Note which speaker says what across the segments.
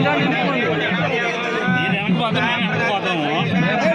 Speaker 1: జెండా నిలుపుకోండి నేను వెనకపోతాను నేను వెనకపోతాము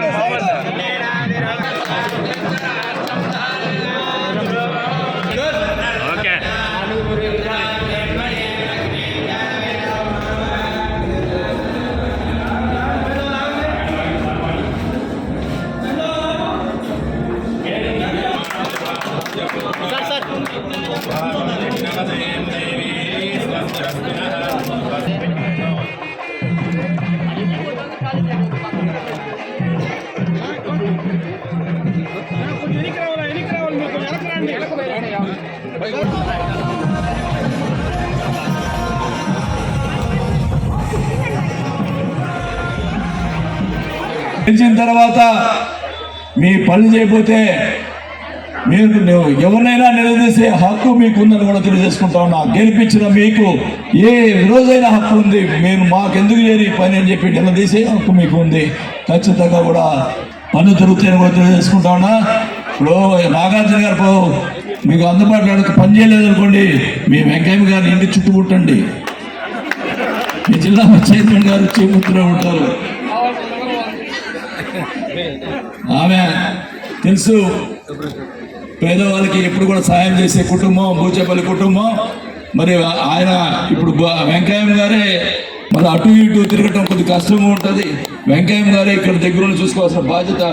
Speaker 2: పెంచిన తర్వాత మీ పని చేయకపోతే మీరు ఎవరినైనా నిలదీసే హక్కు మీకు ఉందని కూడా తెలియజేసుకుంటా ఉన్నా. గెలిపించిన మీకు ఏ రోజైనా హక్కు ఉంది. మీరు మాకెందుకు చేయని పని అని చెప్పి నిలదీసే హక్కు మీకు ఉంది. ఖచ్చితంగా కూడా పని దొరుకుతాయని కూడా తెలియజేసుకుంటా ఉన్నా. ఇప్పుడు నాగార్జున గారు పో- మీకు అందుబాటులో పని చేయలేదు అనుకోండి మీ వెంకయ్య గారిని ఇంటి చుట్టుముట్టండి మీ జిల్లా చైర్మన్ గారు చేపడుతూనే ఉంటారు. ఆమె తెలుసు. పేదవాళ్ళకి ఎప్పుడు కూడా సాయం చేసే కుటుంబం బూచేపల్లి కుటుంబం. మరి ఆయన ఇప్పుడు వెంకయ్య గారే మరి అటు ఇటు తిరగటం కొద్ది కష్టంగా ఉంటుంది. వెంకయ్య గారే ఇక్కడ దగ్గర చూసుకోవాల్సిన బాధ్యత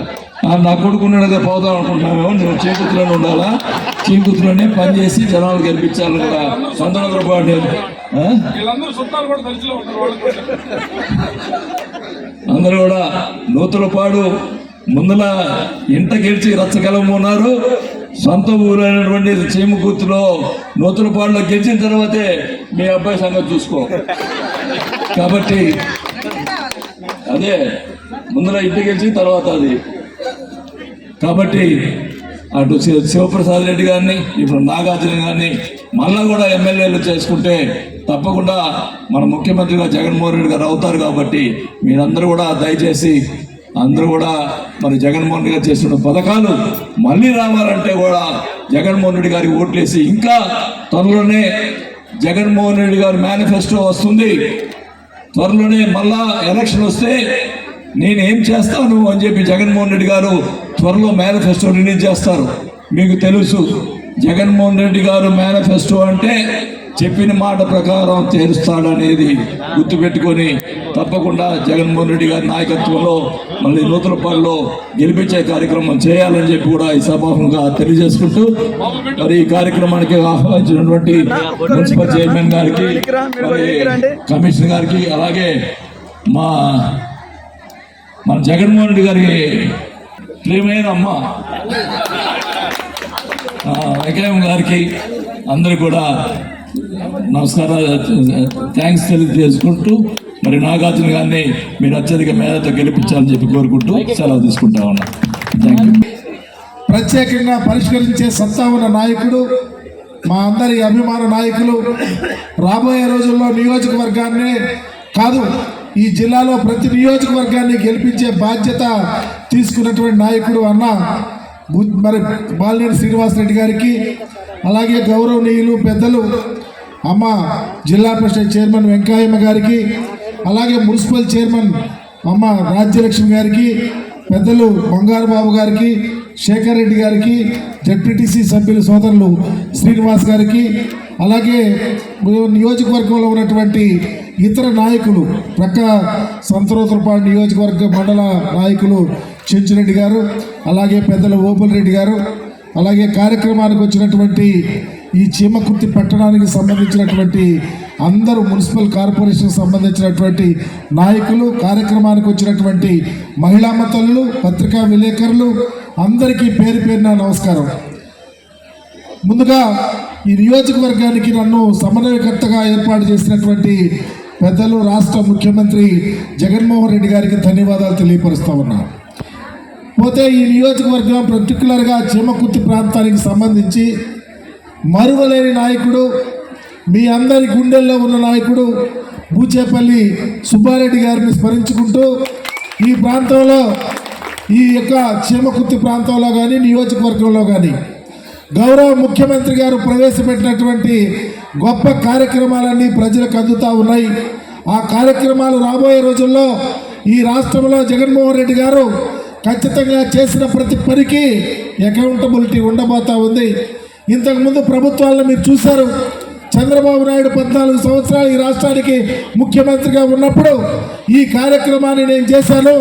Speaker 2: నా కొడుకున్నాడు కదా పోదాం అనుకుంటున్నామేమో నేను చేకూతులోనే ఉండాలా? చేకూతులోనే పని చేసి జనాలు గెలిపించాలి కదా. సొంత పాటు. అందరూ కూడా నూతలపాడు ముందల ఇంట గెలిచి రచ్చగలం ఉన్నారు సొంత ఊరైనటువంటి చీమకూర్తిలో నూతలపాడులో గెలిచిన తర్వాతే మీ అబ్బాయి సంగతి చూసుకో. కాబట్టి అదే ముందర ఇంట గెలిచి తర్వాత అది. కాబట్టి అటు శివప్రసాద్ రెడ్డి గారిని ఇప్పుడు నాగార్జున గారిని మళ్ళా కూడా ఎమ్మెల్యేలు చేసుకుంటే తప్పకుండా మన ముఖ్యమంత్రిగా జగన్మోహన్ రెడ్డి గారు అవుతారు కాబట్టి మీరందరూ కూడా దయచేసి అందరూ కూడా మరి జగన్మోహన్ రెడ్డి గారు చేస్తున్న పథకాలు మళ్ళీ రావాలంటే కూడా జగన్మోహన్ రెడ్డి గారికి ఓట్లేసి ఇంకా త్వరలోనే జగన్మోహన్ రెడ్డి గారి మేనిఫెస్టో వస్తుంది. త్వరలోనే మళ్ళా ఎలక్షన్ వస్తే నేనేం చేస్తాను అని చెప్పి జగన్మోహన్ రెడ్డి గారు త్వరలో మేనిఫెస్టో రిలీజ్ చేస్తారు. మీకు తెలుసు జగన్మోహన్ రెడ్డి గారు మేనిఫెస్టో అంటే చెప్పిన మాట ప్రకారం తీరుస్తాడనేది గుర్తుపెట్టుకొని తప్పకుండా జగన్మోహన్ రెడ్డి గారి నాయకత్వంలో మళ్ళీ నూతనపాడులో గెలిపించే కార్యక్రమం చేయాలని చెప్పి కూడా ఈ సభాముగా తెలియజేసుకుంటూ మరి ఈ కార్యక్రమానికి ఆహ్వానించినటువంటి మున్సిపల్ చైర్మన్ గారికి మరి కమిషనర్ గారికి అలాగే మా మన జగన్మోహన్ రెడ్డి గారి ప్రియమైన అమ్మ వెంకయ్య గారికి అందరు కూడా నమస్కారాలు థ్యాంక్స్ తెలియజేసుకుంటూ మరి నాగార్జున గారిని మీరు అత్యధిక మేధతో గెలిపించాలని చెప్పి కోరుకుంటూ సెలవు తీసుకుంటా ఉన్నా. థ్యాంక్ యూ
Speaker 3: ప్రత్యేకంగా పరిష్కరించే సత్తా ఉన్న నాయకుడు మా అందరి అభిమాన నాయకులు రాబోయే రోజుల్లో నియోజకవర్గాన్ని కాదు ఈ జిల్లాలో ప్రతి నియోజకవర్గాన్ని గెలిపించే బాధ్యత తీసుకున్నటువంటి నాయకుడు అన్న మరి బాలినేని శ్రీనివాసరెడ్డి గారికి అలాగే గౌరవనీయులు పెద్దలు అమ్మ జిల్లా పరిషత్ చైర్మన్ వెంకయ్యమ్మ గారికి అలాగే మున్సిపల్ చైర్మన్ అమ్మ రాజ్యలక్ష్మి గారికి పెద్దలు బంగారు బాబు గారికి శేఖర్ రెడ్డి గారికి జడ్పీటీసీ సభ్యులు సోదరులు శ్రీనివాస్ గారికి అలాగే నియోజకవర్గంలో ఉన్నటువంటి ఇతర నాయకులు ప్రక్క సంతరోత్రపాడు నియోజకవర్గ మండల నాయకులు చెంచురెడ్డి గారు అలాగే పెద్దలు ఓపుల్ రెడ్డి గారు అలాగే కార్యక్రమానికి వచ్చినటువంటి ఈ చీమకుర్తి పట్టణానికి సంబంధించినటువంటి అందరూ మున్సిపల్ కార్పొరేషన్ సంబంధించినటువంటి నాయకులు కార్యక్రమానికి వచ్చినటువంటి మహిళా మతలు పత్రికా విలేకరులు అందరికీ పేరు పేరున నమస్కారం. ముందుగా ఈ నియోజకవర్గానికి నన్ను సమన్వయకర్తగా ఏర్పాటు చేసినటువంటి పెద్దలు రాష్ట్ర ముఖ్యమంత్రి జగన్మోహన్ రెడ్డి గారికి ధన్యవాదాలు తెలియపరుస్తూ ఉన్నాను పోతే ఈ నియోజకవర్గం పర్టికులర్గా చీమకుర్తి ప్రాంతానికి సంబంధించి మరువలేని నాయకుడు మీ అందరి గుండెల్లో ఉన్న నాయకుడు బూచేపల్లి సుబ్బారెడ్డి గారిని స్మరించుకుంటూ ఈ ప్రాంతంలో ఈ యొక్క చీమకుర్తి ప్రాంతంలో కానీ నియోజకవర్గంలో కానీ గౌరవ ముఖ్యమంత్రి గారు ప్రవేశపెట్టినటువంటి గొప్ప కార్యక్రమాలన్నీ ప్రజలకు అందుతూ ఉన్నాయి. ఆ కార్యక్రమాలు రాబోయే రోజుల్లో ఈ రాష్ట్రంలో జగన్మోహన్ రెడ్డి గారు ఖచ్చితంగా చేసిన ప్రతి పనికి అకౌంటబిలిటీ ఉండబోతా ఉంది. ఇంతకుముందు ప్రభుత్వాలను మీరు చూశారు. చంద్రబాబు నాయుడు పద్నాలుగు సంవత్సరాలు ఈ రాష్ట్రానికి ముఖ్యమంత్రిగా ఉన్నప్పుడు ఈ కార్యక్రమాన్ని నేను చేశాను.